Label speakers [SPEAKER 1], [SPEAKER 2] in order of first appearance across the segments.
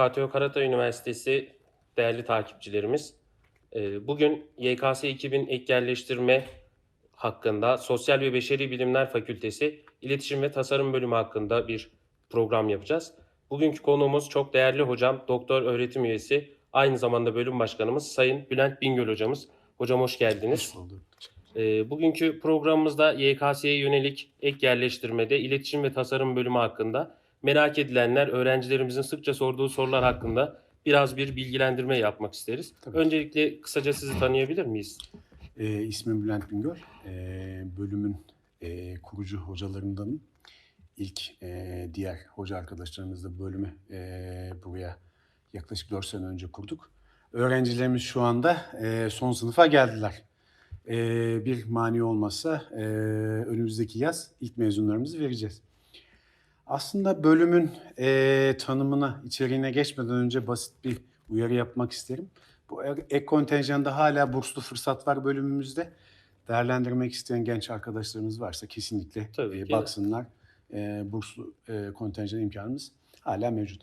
[SPEAKER 1] KTO Karatay Üniversitesi değerli takipçilerimiz. e, Bugün YKS 2000 ek yerleştirme hakkında Sosyal ve Beşeri Bilimler Fakültesi İletişim ve Tasarım Bölümü hakkında bir program yapacağız. Bugünkü konuğumuz çok değerli hocam, doktor öğretim üyesi, aynı zamanda bölüm başkanımız Sayın Bülent Bingöl hocamız. Hocam hoş geldiniz.
[SPEAKER 2] Hoş bulduk.
[SPEAKER 1] E, Bugünkü programımızda YKS'ye yönelik ek yerleştirmede iletişim ve tasarım bölümü hakkında merak edilenler, öğrencilerimizin sıkça sorduğu sorular hakkında biraz bir bilgilendirme yapmak isteriz.
[SPEAKER 2] Tabii.
[SPEAKER 1] Öncelikle kısaca sizi tanıyabilir miyiz?
[SPEAKER 2] Ee, ismim Bülent Bingöl. Ee, bölümün e, kurucu hocalarındanım. İlk e, diğer hoca arkadaşlarımızla bölümü e, buraya yaklaşık 4 sene önce kurduk. Öğrencilerimiz şu anda e, son sınıfa geldiler. E, bir mani olmazsa e, önümüzdeki yaz ilk mezunlarımızı vereceğiz. Aslında bölümün e, tanımına, içeriğine geçmeden önce basit bir uyarı yapmak isterim. Bu ek kontenjanda hala burslu fırsat var bölümümüzde. Değerlendirmek isteyen genç arkadaşlarımız varsa kesinlikle
[SPEAKER 1] Tabii
[SPEAKER 2] e, baksınlar. E, burslu e, kontenjan imkanımız hala mevcut.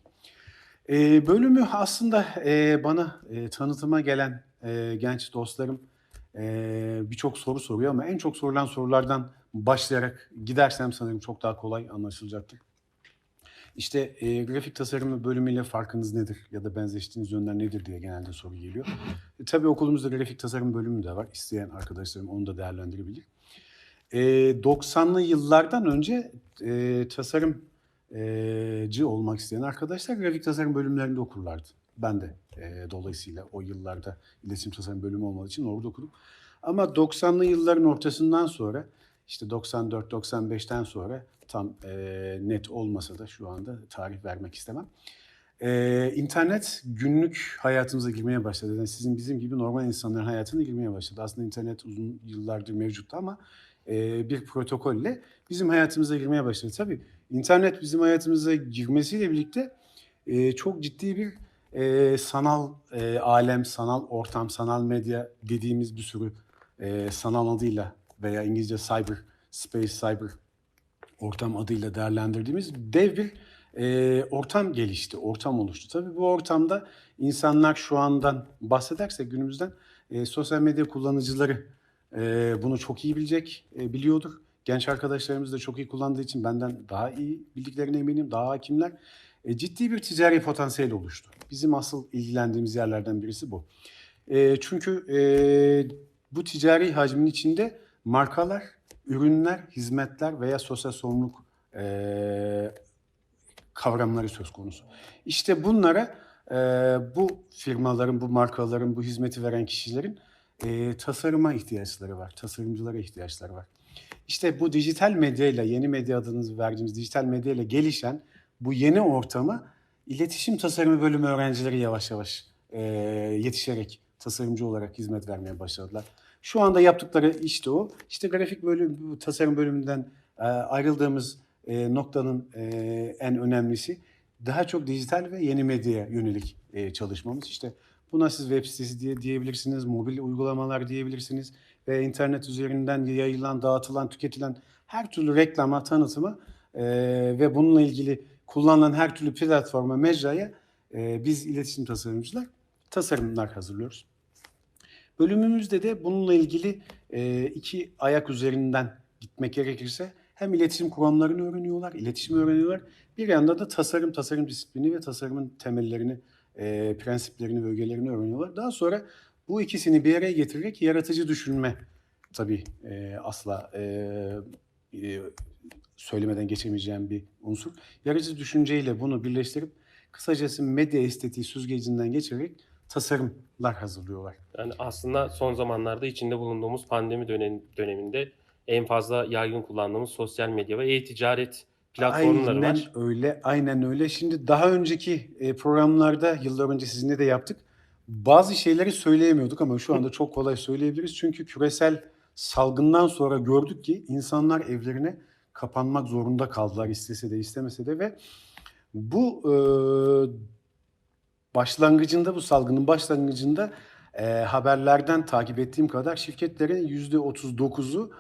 [SPEAKER 2] E, bölümü aslında e, bana e, tanıtıma gelen e, genç dostlarım e, birçok soru soruyor ama en çok sorulan sorulardan başlayarak gidersem sanırım çok daha kolay anlaşılacaktır. İşte e, grafik tasarımı bölümüyle farkınız nedir ya da benzeştiğiniz yönler nedir diye genelde soru geliyor. E, tabii okulumuzda grafik tasarım bölümü de var. İsteyen arkadaşlarım onu da değerlendirebilir. E, 90'lı yıllardan önce e, tasarımcı olmak isteyen arkadaşlar grafik tasarım bölümlerinde okurlardı. Ben de e, dolayısıyla o yıllarda iletişim tasarım bölümü olmadığı için orada okudum. Ama 90'lı yılların ortasından sonra işte 94-95'ten sonra tam e, net olmasa da şu anda tarih vermek istemem. E, internet günlük hayatımıza girmeye başladı. Yani sizin bizim gibi normal insanların hayatına girmeye başladı. Aslında internet uzun yıllardır mevcuttu ama e, bir protokolle bizim hayatımıza girmeye başladı. Tabii internet bizim hayatımıza girmesiyle birlikte e, çok ciddi bir e, sanal e, alem, sanal ortam, sanal medya dediğimiz bir sürü e, sanal adıyla veya İngilizce cyber space, cyber ortam adıyla değerlendirdiğimiz dev bir e, ortam gelişti, ortam oluştu. Tabii bu ortamda insanlar şu andan bahsedersek günümüzden e, sosyal medya kullanıcıları e, bunu çok iyi bilecek, e, biliyordur. Genç arkadaşlarımız da çok iyi kullandığı için benden daha iyi bildiklerine eminim, daha hakimler. E, ciddi bir ticari potansiyel oluştu. Bizim asıl ilgilendiğimiz yerlerden birisi bu. E, çünkü e, bu ticari hacmin içinde markalar, ürünler, hizmetler veya sosyal sorumluluk e, kavramları söz konusu. İşte bunlara e, bu firmaların, bu markaların, bu hizmeti veren kişilerin e, tasarıma ihtiyaçları var, tasarımcılara ihtiyaçları var. İşte bu dijital medyayla, yeni medya adını verdiğimiz dijital medyayla gelişen bu yeni ortama iletişim tasarımı bölümü öğrencileri yavaş yavaş e, yetişerek tasarımcı olarak hizmet vermeye başladılar. Şu anda yaptıkları işte o. İşte grafik bölüm, tasarım bölümünden e, ayrıldığımız e, noktanın e, en önemlisi daha çok dijital ve yeni medyaya yönelik çalışmamız. İşte buna siz web sitesi diye diyebilirsiniz, mobil uygulamalar diyebilirsiniz ve internet üzerinden yayılan, dağıtılan, tüketilen her türlü reklama, tanıtıma e, ve bununla ilgili kullanılan her türlü platforma, mecraya biz iletişim tasarımcılar tasarımlar hazırlıyoruz. Bölümümüzde de bununla ilgili e, iki ayak üzerinden gitmek gerekirse hem iletişim kuramlarını öğreniyorlar, iletişimi öğreniyorlar. Bir yanda da tasarım, tasarım disiplini ve tasarımın temellerini, e, prensiplerini ve ögelerini öğreniyorlar. Daha sonra bu ikisini bir araya getirerek yaratıcı düşünme tabii e, asla e, e, söylemeden geçemeyeceğim bir unsur. Yaratıcı düşünceyle bunu birleştirip kısacası medya estetiği süzgecinden geçirerek tasarımlar hazırlıyorlar.
[SPEAKER 1] Yani aslında son zamanlarda içinde bulunduğumuz pandemi dönem, döneminde en fazla yaygın kullandığımız sosyal medya ve e-ticaret platformları
[SPEAKER 2] aynen
[SPEAKER 1] var.
[SPEAKER 2] öyle, aynen öyle. Şimdi daha önceki e, programlarda yıllar önce sizinle de yaptık. Bazı şeyleri söyleyemiyorduk ama şu anda çok kolay söyleyebiliriz. Çünkü küresel salgından sonra gördük ki insanlar evlerine kapanmak zorunda kaldılar istese de istemese de ve bu e, başlangıcında bu salgının başlangıcında e, haberlerden takip ettiğim kadar şirketlerin yüzde 39'u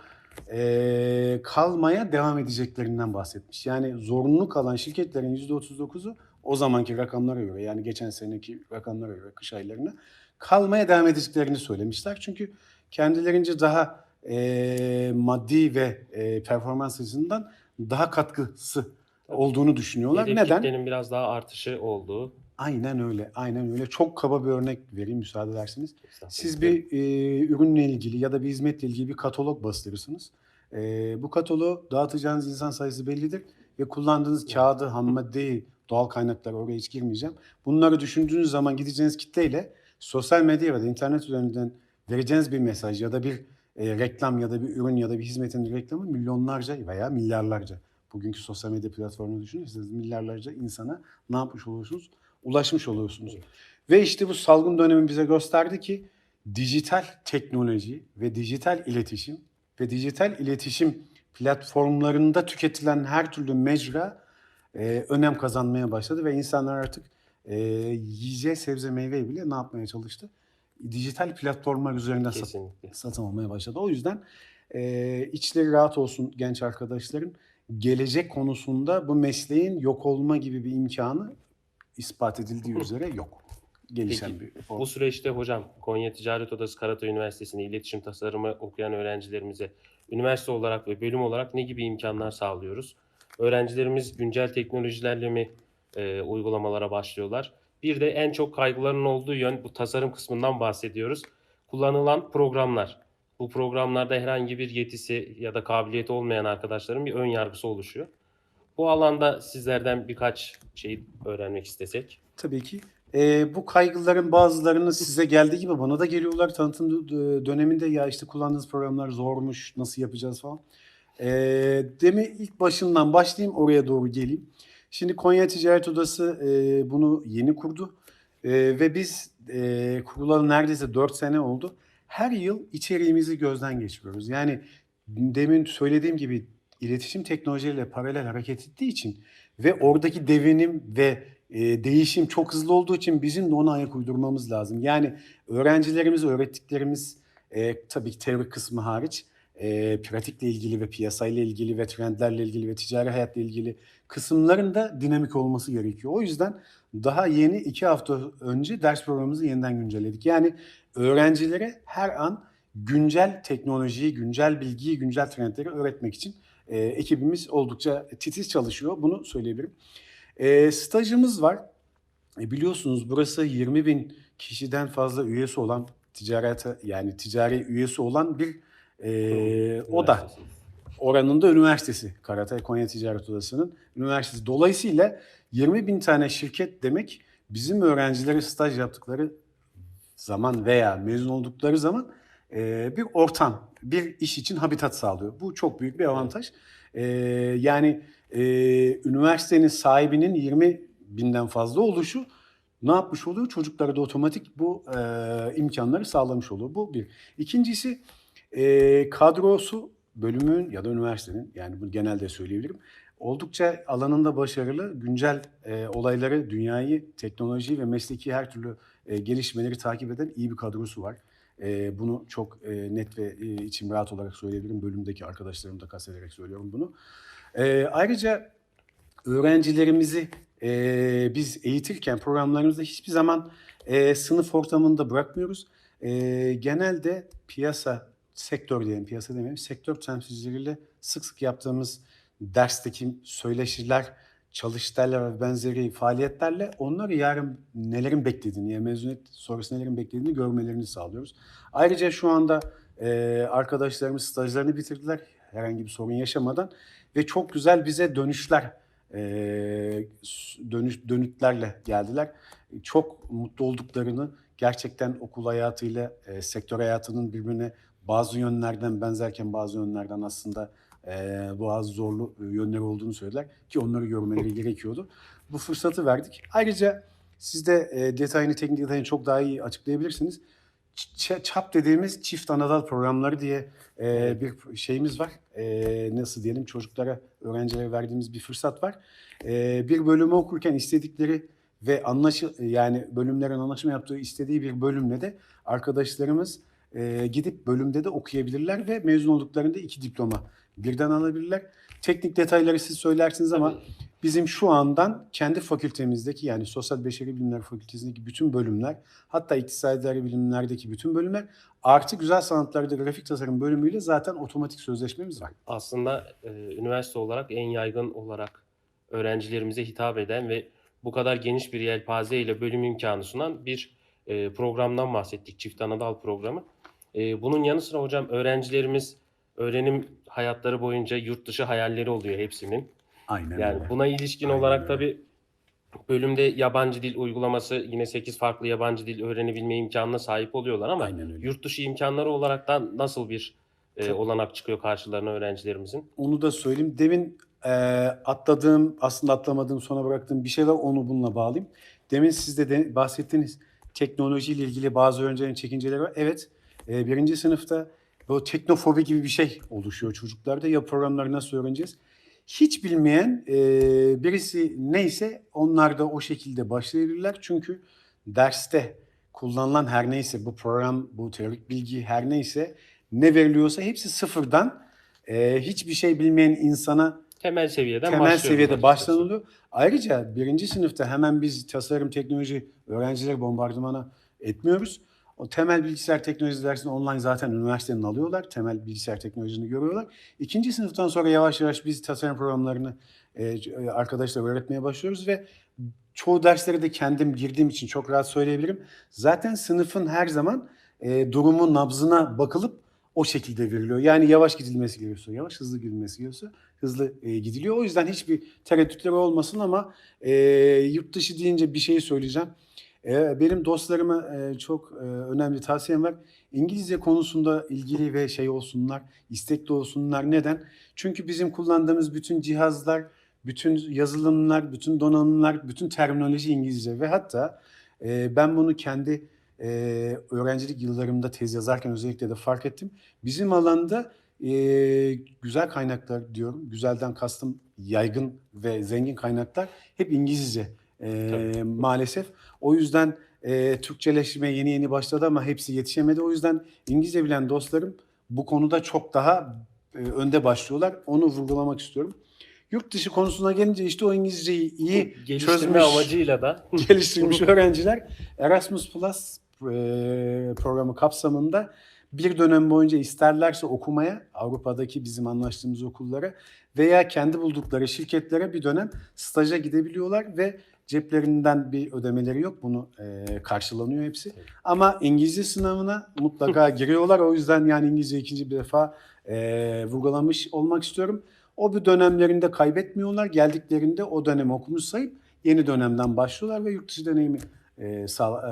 [SPEAKER 2] e, kalmaya devam edeceklerinden bahsetmiş. Yani zorunlu kalan şirketlerin yüzde 39'u o zamanki rakamlara göre yani geçen seneki rakamlara göre kış aylarına kalmaya devam edeceklerini söylemişler. Çünkü kendilerince daha e, maddi ve e, performans açısından daha katkısı olduğunu düşünüyorlar.
[SPEAKER 1] Hedef
[SPEAKER 2] Neden?
[SPEAKER 1] kitlenin biraz daha artışı olduğu.
[SPEAKER 2] Aynen öyle, aynen öyle. Çok kaba bir örnek vereyim müsaade ederseniz. Siz bir e, ürünle ilgili ya da bir hizmetle ilgili bir katalog bastırırsınız. E, bu kataloğu dağıtacağınız insan sayısı bellidir ve kullandığınız kağıdı, ham maddeyi, doğal kaynakları oraya hiç girmeyeceğim. Bunları düşündüğünüz zaman gideceğiniz kitleyle sosyal medya ya da internet üzerinden vereceğiniz bir mesaj ya da bir e, reklam ya da bir ürün ya da bir hizmetin reklamı milyonlarca veya milyarlarca. Bugünkü sosyal medya platformunu düşünürseniz milyarlarca insana ne yapmış oluyorsunuz? Ulaşmış oluyorsunuz. Ve işte bu salgın dönemi bize gösterdi ki dijital teknoloji ve dijital iletişim ve dijital iletişim platformlarında tüketilen her türlü mecra e, önem kazanmaya başladı ve insanlar artık e, yiyeceği sebze meyveyi bile ne yapmaya çalıştı? Dijital platformlar üzerinden sat- satın almaya başladı. O yüzden e, içleri rahat olsun genç arkadaşların. Gelecek konusunda bu mesleğin yok olma gibi bir imkanı ispat edildiği üzere yok. Gelişen
[SPEAKER 1] Peki,
[SPEAKER 2] bir
[SPEAKER 1] Bu süreçte hocam Konya Ticaret Odası Karatay Üniversitesi'nde iletişim tasarımı okuyan öğrencilerimize üniversite olarak ve bölüm olarak ne gibi imkanlar sağlıyoruz? Öğrencilerimiz güncel teknolojilerle mi e, uygulamalara başlıyorlar? Bir de en çok kaygılarının olduğu yön bu tasarım kısmından bahsediyoruz. Kullanılan programlar. Bu programlarda herhangi bir yetisi ya da kabiliyeti olmayan arkadaşların bir ön yargısı oluşuyor. Bu alanda sizlerden birkaç şey öğrenmek istesek.
[SPEAKER 2] Tabii ki. Ee, bu kaygıların bazılarını size geldiği gibi bana da geliyorlar tanıtım dö- döneminde ya işte kullandığınız programlar zormuş nasıl yapacağız falan. Ee, demi ilk başından başlayayım oraya doğru geleyim. Şimdi Konya Ticaret Odası e, bunu yeni kurdu E, ve biz e, kurulalı neredeyse 4 sene oldu. Her yıl içeriğimizi gözden geçiriyoruz. Yani demin söylediğim gibi iletişim teknolojileriyle paralel hareket ettiği için ve oradaki devinim ve e, değişim çok hızlı olduğu için bizim de ona ayak uydurmamız lazım. Yani öğrencilerimiz, öğrettiklerimiz e, tabii ki teorik kısmı hariç e, pratikle ilgili ve piyasayla ilgili ve trendlerle ilgili ve ticari hayatla ilgili kısımların da dinamik olması gerekiyor. O yüzden daha yeni iki hafta önce ders programımızı yeniden güncelledik. Yani öğrencilere her an güncel teknolojiyi, güncel bilgiyi, güncel trendleri öğretmek için e, ekibimiz oldukça titiz çalışıyor. Bunu söyleyebilirim. E, stajımız var. E, biliyorsunuz burası 20 bin kişiden fazla üyesi olan ticarete yani ticari üyesi olan bir e, oda
[SPEAKER 1] Üniversitesi.
[SPEAKER 2] oranında üniversitesi. Karatay Konya Ticaret Odası'nın üniversitesi. Dolayısıyla 20 bin tane şirket demek bizim öğrencilere staj yaptıkları zaman veya mezun oldukları zaman bir ortam, bir iş için habitat sağlıyor. Bu çok büyük bir avantaj. E, yani e, üniversitenin sahibinin 20 binden fazla oluşu ne yapmış oluyor? Çocuklara da otomatik bu e, imkanları sağlamış oluyor. Bu bir. İkincisi e, kadrosu bölümün ya da üniversitenin yani bunu genelde söyleyebilirim. Oldukça alanında başarılı, güncel e, olayları, dünyayı, teknolojiyi ve mesleki her türlü e, gelişmeleri takip eden iyi bir kadrosu var. E, bunu çok e, net ve e, içim rahat olarak söyleyebilirim. Bölümdeki arkadaşlarım da kastederek söylüyorum bunu. E, ayrıca öğrencilerimizi e, biz eğitirken programlarımızda hiçbir zaman e, sınıf ortamında bırakmıyoruz. E, genelde piyasa, sektör diyelim, piyasa demeyelim, sektör temsilcileriyle sık sık yaptığımız dersteki söyleşiler, çalıştaylar ve benzeri faaliyetlerle onları yarın nelerin beklediğini, yani mezuniyet sonrası nelerin beklediğini görmelerini sağlıyoruz. Ayrıca şu anda e, arkadaşlarımız stajlarını bitirdiler herhangi bir sorun yaşamadan ve çok güzel bize dönüşler, e, dönüş dönütlerle geldiler. Çok mutlu olduklarını gerçekten okul hayatıyla e, sektör hayatının birbirine bazı yönlerden benzerken bazı yönlerden aslında e, bazı zorlu yönleri olduğunu söylediler ki onları görmeleri gerekiyordu. Bu fırsatı verdik. Ayrıca siz de e, detayını, teknik detayını çok daha iyi açıklayabilirsiniz. Ç- ÇAP dediğimiz çift anadal programları diye e, bir şeyimiz var. E, nasıl diyelim çocuklara, öğrencilere verdiğimiz bir fırsat var. E, bir bölümü okurken istedikleri ve anlaşı yani bölümlerin anlaşma yaptığı istediği bir bölümle de arkadaşlarımız e, gidip bölümde de okuyabilirler ve mezun olduklarında iki diploma birden alabilirler. teknik detayları siz söylersiniz ama
[SPEAKER 1] Tabii.
[SPEAKER 2] bizim şu andan kendi fakültemizdeki yani Sosyal Beşeri Bilimler Fakültesindeki bütün bölümler hatta İktisadi Bilimler'deki bütün bölümler artı Güzel Sanatlar'da grafik tasarım bölümüyle zaten otomatik sözleşmemiz var.
[SPEAKER 1] aslında e, üniversite olarak en yaygın olarak öğrencilerimize hitap eden ve bu kadar geniş bir yelpaze ile bölüm imkanı sunan bir e, programdan bahsettik. Çift Anadal programı. E, bunun yanı sıra hocam öğrencilerimiz öğrenim hayatları boyunca yurt dışı hayalleri oluyor hepsinin.
[SPEAKER 2] Aynen
[SPEAKER 1] Yani
[SPEAKER 2] öyle.
[SPEAKER 1] buna ilişkin
[SPEAKER 2] Aynen
[SPEAKER 1] olarak
[SPEAKER 2] öyle.
[SPEAKER 1] tabii bölümde yabancı dil uygulaması yine 8 farklı yabancı dil öğrenebilme imkanına sahip oluyorlar ama
[SPEAKER 2] Aynen öyle.
[SPEAKER 1] yurt dışı imkanları olarak da nasıl bir e, olanak çıkıyor karşılarına öğrencilerimizin?
[SPEAKER 2] Onu da söyleyeyim. Demin e, atladığım, aslında atlamadığım, sona bıraktığım bir şey var. Onu bununla bağlayayım. Demin siz de, de bahsettiğiniz teknolojiyle ilgili bazı öğrencilerin çekinceleri var. Evet, e, birinci sınıfta bu teknofobi gibi bir şey oluşuyor çocuklarda. Ya programları nasıl öğreneceğiz? Hiç bilmeyen e, birisi neyse onlar da o şekilde başlayabilirler. Çünkü derste kullanılan her neyse bu program, bu teorik bilgi her neyse ne veriliyorsa hepsi sıfırdan e, hiçbir şey bilmeyen insana
[SPEAKER 1] Temel seviyeden
[SPEAKER 2] temel seviyede başlanılıyor. Ayrıca birinci sınıfta hemen biz tasarım teknoloji öğrencileri bombardımana etmiyoruz. O temel bilgisayar teknolojisi dersini online zaten üniversitenin alıyorlar. Temel bilgisayar teknolojisini görüyorlar. İkinci sınıftan sonra yavaş yavaş biz tasarım programlarını e, arkadaşlar öğretmeye başlıyoruz ve çoğu derslere de kendim girdiğim için çok rahat söyleyebilirim. Zaten sınıfın her zaman e, durumu nabzına bakılıp o şekilde veriliyor. Yani yavaş gidilmesi gerekiyorsa yavaş, hızlı gidilmesi gerekiyorsa hızlı e, gidiliyor. O yüzden hiçbir tereddütleri olmasın ama e, yurt dışı deyince bir şey söyleyeceğim. E, benim dostlarıma e, çok e, önemli tavsiyem var. İngilizce konusunda ilgili ve şey olsunlar, istekli olsunlar. Neden? Çünkü bizim kullandığımız bütün cihazlar, bütün yazılımlar, bütün donanımlar, bütün terminoloji İngilizce ve hatta e, ben bunu kendi e, öğrencilik yıllarımda tez yazarken özellikle de fark ettim. Bizim alanda e, güzel kaynaklar diyorum. Güzelden kastım yaygın ve zengin kaynaklar hep İngilizce e,
[SPEAKER 1] Tabii.
[SPEAKER 2] maalesef. O yüzden e, Türkçeleşme yeni yeni başladı ama hepsi yetişemedi. O yüzden İngilizce bilen dostlarım bu konuda çok daha e, önde başlıyorlar. Onu vurgulamak istiyorum. Yurt dışı konusuna gelince işte o İngilizceyi iyi
[SPEAKER 1] Geliştirme
[SPEAKER 2] çözmüş,
[SPEAKER 1] amacıyla da
[SPEAKER 2] geliştirmiş öğrenciler Erasmus Plus e, programı kapsamında bir dönem boyunca isterlerse okumaya Avrupa'daki bizim anlaştığımız okullara veya kendi buldukları şirketlere bir dönem staja gidebiliyorlar ve ceplerinden bir ödemeleri yok. Bunu e, karşılanıyor hepsi.
[SPEAKER 1] Tabii.
[SPEAKER 2] Ama İngilizce sınavına mutlaka giriyorlar. O yüzden yani İngilizce ikinci bir defa e, vurgulamış olmak istiyorum. O bir dönemlerinde kaybetmiyorlar. Geldiklerinde o dönemi okumuş sayıp yeni dönemden başlıyorlar ve yurt dışı deneyimi e, sağ- e,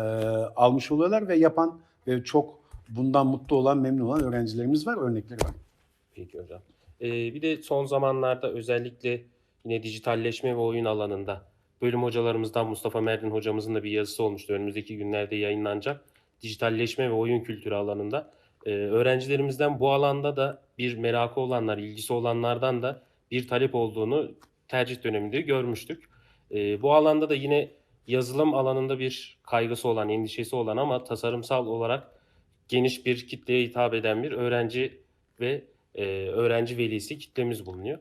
[SPEAKER 2] almış oluyorlar ve yapan ve çok bundan mutlu olan, memnun olan öğrencilerimiz var, örnekleri var.
[SPEAKER 1] Peki hocam. Ee, bir de son zamanlarda özellikle yine dijitalleşme ve oyun alanında bölüm hocalarımızdan Mustafa Merdin hocamızın da bir yazısı olmuştu. Önümüzdeki günlerde yayınlanacak. Dijitalleşme ve oyun kültürü alanında. Ee, öğrencilerimizden bu alanda da bir merakı olanlar, ilgisi olanlardan da bir talep olduğunu tercih döneminde görmüştük. Ee, bu alanda da yine yazılım alanında bir kaygısı olan, endişesi olan ama tasarımsal olarak geniş bir kitleye hitap eden bir öğrenci ve e, öğrenci velisi kitlemiz bulunuyor.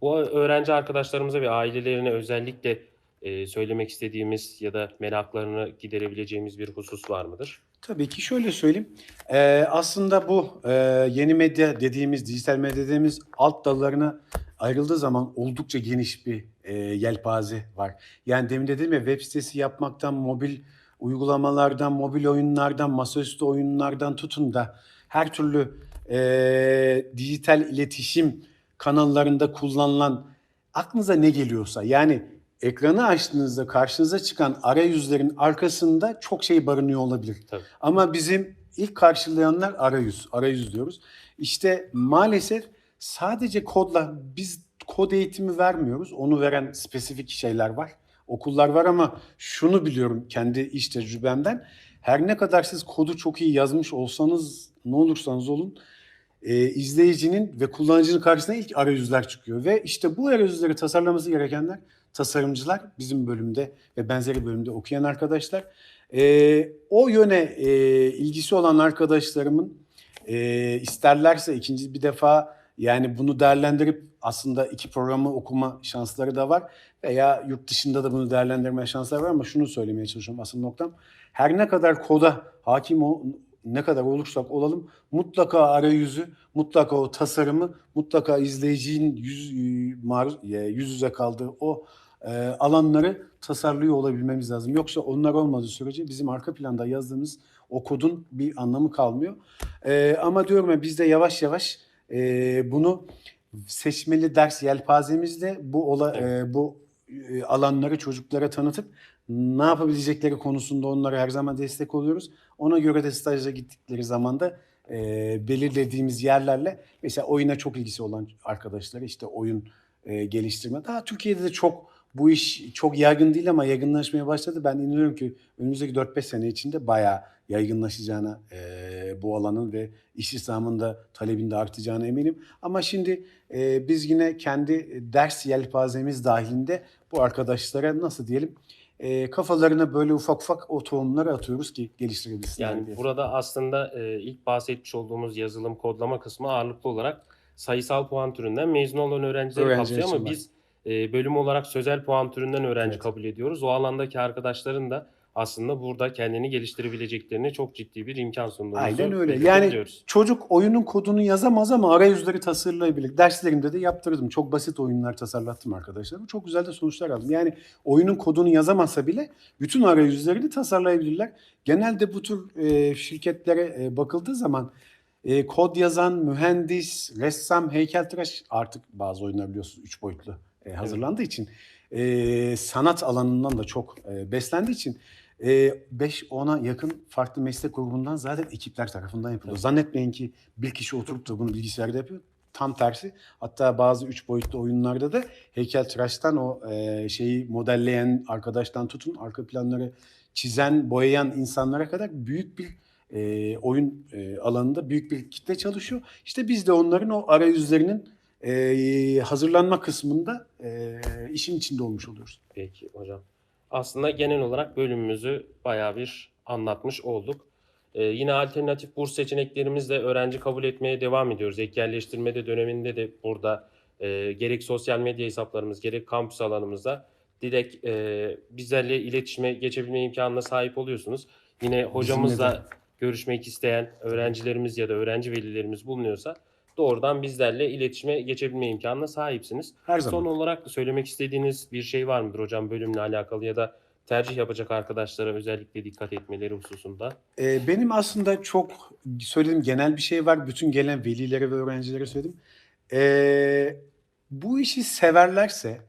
[SPEAKER 1] Bu öğrenci arkadaşlarımıza ve ailelerine özellikle e, söylemek istediğimiz ya da meraklarını giderebileceğimiz bir husus var mıdır?
[SPEAKER 2] Tabii ki şöyle söyleyeyim. Ee, aslında bu e, yeni medya dediğimiz, dijital medya dediğimiz alt dallarına ayrıldığı zaman oldukça geniş bir e, yelpaze var. Yani demin dedim ya web sitesi yapmaktan, mobil uygulamalardan, mobil oyunlardan, masaüstü oyunlardan tutun da her türlü e, dijital iletişim kanallarında kullanılan aklınıza ne geliyorsa yani ekranı açtığınızda karşınıza çıkan arayüzlerin arkasında çok şey barınıyor olabilir.
[SPEAKER 1] Tabii.
[SPEAKER 2] Ama bizim ilk karşılayanlar arayüz, arayüz diyoruz. İşte maalesef sadece kodla biz kod eğitimi vermiyoruz. Onu veren spesifik şeyler var. Okullar var ama şunu biliyorum kendi iş tecrübemden. Her ne kadar siz kodu çok iyi yazmış olsanız ne olursanız olun e, izleyicinin ve kullanıcının karşısına ilk arayüzler çıkıyor. Ve işte bu arayüzleri tasarlaması gerekenler tasarımcılar bizim bölümde ve benzeri bölümde okuyan arkadaşlar. E, o yöne e, ilgisi olan arkadaşlarımın e, isterlerse ikinci bir defa Yani bunu değerlendirip aslında iki programı okuma şansları da var veya yurt dışında da bunu değerlendirme şansları var ama şunu söylemeye çalışıyorum asıl noktam. Her ne kadar koda hakim o, ne kadar olursak olalım mutlaka arayüzü, mutlaka o tasarımı, mutlaka izleyicinin yüz, maruz, yüz yüze kaldığı o e, alanları tasarlıyor olabilmemiz lazım. Yoksa onlar olmadığı sürece bizim arka planda yazdığımız o kodun bir anlamı kalmıyor. E, ama diyorum ya biz de yavaş yavaş e, bunu seçmeli ders yelpazemizde bu ola, e, bu e, alanları çocuklara tanıtıp ne yapabilecekleri konusunda onlara her zaman destek oluyoruz. Ona göre de staja gittikleri zaman da e, belirlediğimiz yerlerle mesela oyuna çok ilgisi olan arkadaşlar işte oyun e, geliştirme. Daha Türkiye'de de çok bu iş çok yaygın değil ama yaygınlaşmaya başladı. Ben inanıyorum ki önümüzdeki 4-5 sene içinde bayağı yaygınlaşacağına e, bu alanın ve iş istihdamında talebinde artacağına eminim. Ama şimdi e, biz yine kendi ders yelpazemiz dahilinde bu arkadaşlara nasıl diyelim e, kafalarına böyle ufak ufak o tohumları atıyoruz ki geliştirebilsinler.
[SPEAKER 1] Yani
[SPEAKER 2] diye.
[SPEAKER 1] burada aslında e, ilk bahsetmiş olduğumuz yazılım kodlama kısmı ağırlıklı olarak sayısal puan türünden mezun olan öğrencileri
[SPEAKER 2] Öğrenci
[SPEAKER 1] kapsıyor ama
[SPEAKER 2] var.
[SPEAKER 1] biz e, bölüm olarak sözel puan türünden öğrenci
[SPEAKER 2] Evet.
[SPEAKER 1] kabul ediyoruz. O alandaki arkadaşların da aslında burada kendini geliştirebileceklerine çok ciddi bir imkan sunduğumuzu
[SPEAKER 2] Aynen öyle. Yani çocuk oyunun kodunu yazamaz ama arayüzleri tasarlayabilir. Derslerimde de yaptırdım. Çok basit oyunlar tasarlattım arkadaşlarım. Çok güzel de sonuçlar aldım. Yani oyunun kodunu yazamasa bile bütün arayüzlerini tasarlayabilirler. Genelde bu tür e, şirketlere e, bakıldığı zaman e, kod yazan, mühendis, ressam, heykeltıraş artık bazı oyunlar biliyorsunuz 3 boyutlu e, hazırlandığı için e, sanat alanından da çok e, beslendiği için 5-10'a yakın farklı meslek grubundan zaten ekipler tarafından yapılıyor.
[SPEAKER 1] Evet.
[SPEAKER 2] Zannetmeyin ki bir kişi oturup da bunu bilgisayarda yapıyor. Tam tersi. Hatta bazı üç boyutlu oyunlarda da heykeltıraştan o e, şeyi modelleyen arkadaştan tutun arka planları çizen, boyayan insanlara kadar büyük bir e, oyun e, alanında büyük bir kitle çalışıyor. İşte biz de onların o arayüzlerinin e, hazırlanma kısmında e, işin içinde olmuş oluyoruz.
[SPEAKER 1] Peki hocam. Aslında genel olarak bölümümüzü bayağı bir anlatmış olduk. Ee, yine alternatif burs seçeneklerimizle öğrenci kabul etmeye devam ediyoruz. Ek yerleştirmede döneminde de burada e, gerek sosyal medya hesaplarımız gerek kampüs alanımızda direkt e, bizlerle iletişime geçebilme imkanına sahip oluyorsunuz. Yine hocamızla görüşmek isteyen öğrencilerimiz ya da öğrenci velilerimiz bulunuyorsa doğrudan bizlerle iletişime geçebilme imkanına sahipsiniz.
[SPEAKER 2] Her zaman.
[SPEAKER 1] Son olarak söylemek istediğiniz bir şey var mıdır hocam bölümle alakalı ya da tercih yapacak arkadaşlara özellikle dikkat etmeleri hususunda?
[SPEAKER 2] Ee, benim aslında çok söylediğim genel bir şey var. Bütün gelen velilere ve öğrencilere söyledim. Ee, bu işi severlerse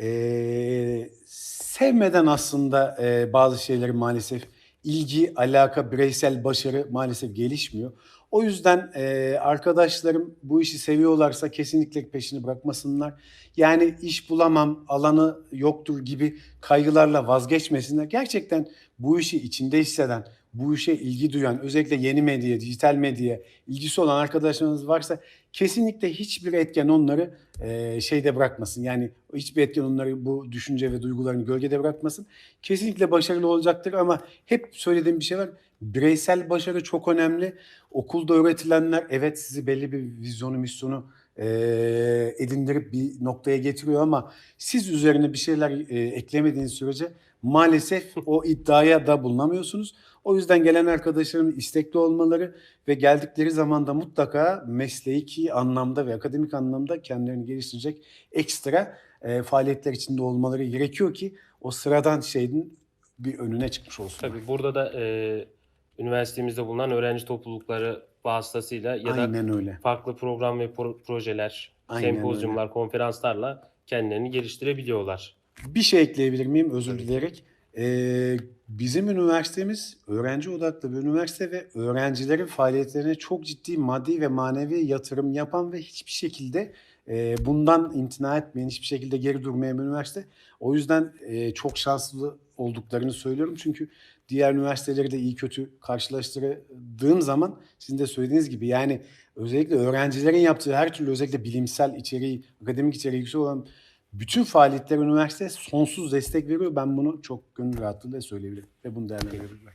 [SPEAKER 2] ee, sevmeden aslında ee, bazı şeyleri maalesef ilgi, alaka, bireysel başarı maalesef gelişmiyor. O yüzden ee, arkadaşlarım bu işi seviyorlarsa kesinlikle peşini bırakmasınlar. Yani iş bulamam, alanı yoktur gibi kaygılarla vazgeçmesinler. Gerçekten bu işi içinde hisseden, bu işe ilgi duyan, özellikle yeni medyaya, dijital medyaya ilgisi olan arkadaşlarınız varsa kesinlikle hiçbir etken onları e, şeyde bırakmasın. Yani hiçbir etken onları bu düşünce ve duygularını gölgede bırakmasın. Kesinlikle başarılı olacaktır ama hep söylediğim bir şey var. Bireysel başarı çok önemli. Okulda öğretilenler evet sizi belli bir vizyonu, misyonu e, edindirip bir noktaya getiriyor ama siz üzerine bir şeyler e, eklemediğiniz sürece maalesef o iddiaya da bulunamıyorsunuz. O yüzden gelen arkadaşlarımın istekli olmaları ve geldikleri zaman da mutlaka mesleki anlamda ve akademik anlamda kendilerini geliştirecek ekstra e, faaliyetler içinde olmaları gerekiyor ki o sıradan şeyin bir önüne çıkmış olsunlar.
[SPEAKER 1] Tabii burada da e, üniversitemizde bulunan öğrenci toplulukları vasıtasıyla ya da
[SPEAKER 2] Aynen öyle.
[SPEAKER 1] farklı program ve pro- projeler,
[SPEAKER 2] Aynen
[SPEAKER 1] sempozyumlar, konferanslarla kendilerini geliştirebiliyorlar.
[SPEAKER 2] Bir şey ekleyebilir miyim özür dileyerek? Ee, bizim üniversitemiz öğrenci odaklı bir üniversite ve öğrencilerin faaliyetlerine çok ciddi maddi ve manevi yatırım yapan ve hiçbir şekilde e, bundan imtina etmeyen, hiçbir şekilde geri durmayan bir üniversite. O yüzden e, çok şanslı olduklarını söylüyorum. Çünkü diğer üniversiteleri de iyi kötü karşılaştırdığım zaman sizin de söylediğiniz gibi yani özellikle öğrencilerin yaptığı her türlü özellikle bilimsel içeriği, akademik içeriği yüksek olan bütün faaliyetler üniversite sonsuz destek veriyor. Ben bunu çok gönül rahatlığıyla söyleyebilirim ve bunu değerlendirebilirler.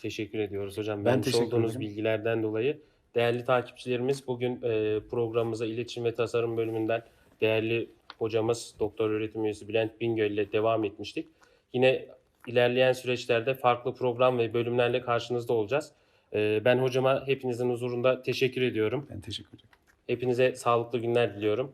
[SPEAKER 1] Teşekkür ediyoruz hocam.
[SPEAKER 2] Ben
[SPEAKER 1] Vermiş
[SPEAKER 2] teşekkür
[SPEAKER 1] olduğunuz
[SPEAKER 2] ederim.
[SPEAKER 1] bilgilerden dolayı Değerli takipçilerimiz bugün e, programımıza iletişim ve tasarım bölümünden değerli hocamız Doktor Öğretim Üyesi Bülent Bingöl ile devam etmiştik. Yine ilerleyen süreçlerde farklı program ve bölümlerle karşınızda olacağız. E, ben hocama hepinizin huzurunda teşekkür ediyorum.
[SPEAKER 2] Ben teşekkür ederim.
[SPEAKER 1] Hepinize sağlıklı günler diliyorum.